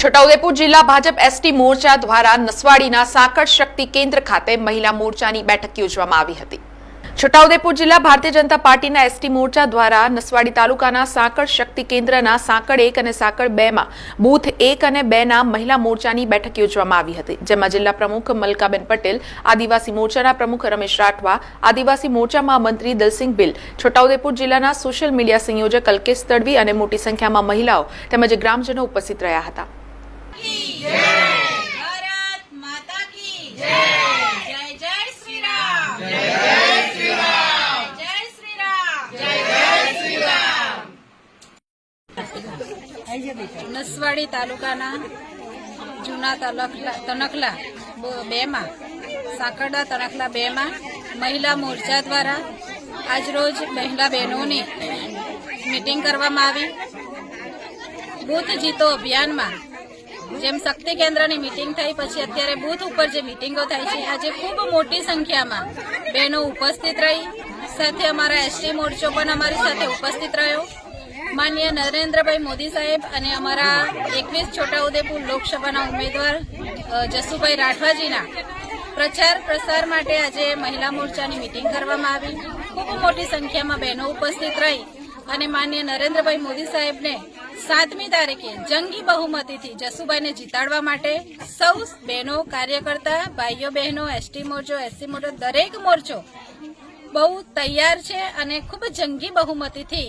છોટાઉદેપુર જિલ્લા ભાજપ એસટી મોરચા દ્વારા નસવાડીના સાંકળ શક્તિ કેન્દ્ર ખાતે મહિલા મોરચાની બેઠક યોજવામાં આવી હતી. છોટાઉદેપુર જિલ્લા ભારતીય જનતા પાર્ટીના એસટી મોરચા દ્વારા નસવાડી તાલુકાના સાંકળ શક્તિ કેન્દ્રના સાંકળ એક અને સાંકળ બે માં બૂથ એક અને બે ના મહિલા મોરચાની બેઠક યોજવામાં આવી હતી, જેમાં જિલ્લા પ્રમુખ મલકાબેન પટેલ, આદિવાસી મોરચાના પ્રમુખ રમેશ રાઠવા, આદિવાસી મોરચા મહામંત્રી દલસિંહ બિલ છોટાઉદેપુર જિલ્લાના સોશિયલ મીડિયા સંયોજક અલ્કેશ તડવી અને મોટી સંખ્યામાં મહિલાઓ તેમજ ગ્રામજનો ઉપસ્થિત રહ્યા હતા. નસવાડી તાલુકાના જૂના બ- બેમાં, સાંકરડા તનખલા બેમાં મહિલા મોરચા દ્વારા આજરોજ મહિલા બહેનોની મીટિંગ કરવામાં આવી. બૂથ જીતો અભિયાનમાં જેમ શક્તિ કેન્દ્રની મિટિંગ થઈ, પછી અત્યારે બૂથ ઉપર જે મિટિંગો થાય છે, આજે ખૂબ મોટી સંખ્યામાં બહેનો ઉપસ્થિત રહી. સાથે અમારા એસટી મોરચો પણ અમારી સાથે ઉપસ્થિત રહ્યો. માન્ય નરેન્દ્રભાઈ મોદી સાહેબ અને અમારા એકવીસ છોટાઉદેપુર લોકસભાના ઉમેદવાર જસુભાઈ રાઠવાજીના પ્રચાર પ્રસાર માટે આજે મહિલા મોરચાની મીટિંગ કરવામાં આવી. ખૂબ મોટી સંખ્યામાં બહેનો ઉપસ્થિત રહી અને માન્ય નરેન્દ્રભાઈ મોદી સાહેબને સાતમી તારીખે જંગી બહુમતીથી જસુભાઈને જીતાડવા માટે સૌ બહેનો, કાર્યકર્તા, ભાઈઓ, બહેનો, એસટી મોરચો, એસસી મોરચો, દરેક મોરચો બહુ તૈયાર છે અને ખૂબ જંગી બહુમતીથી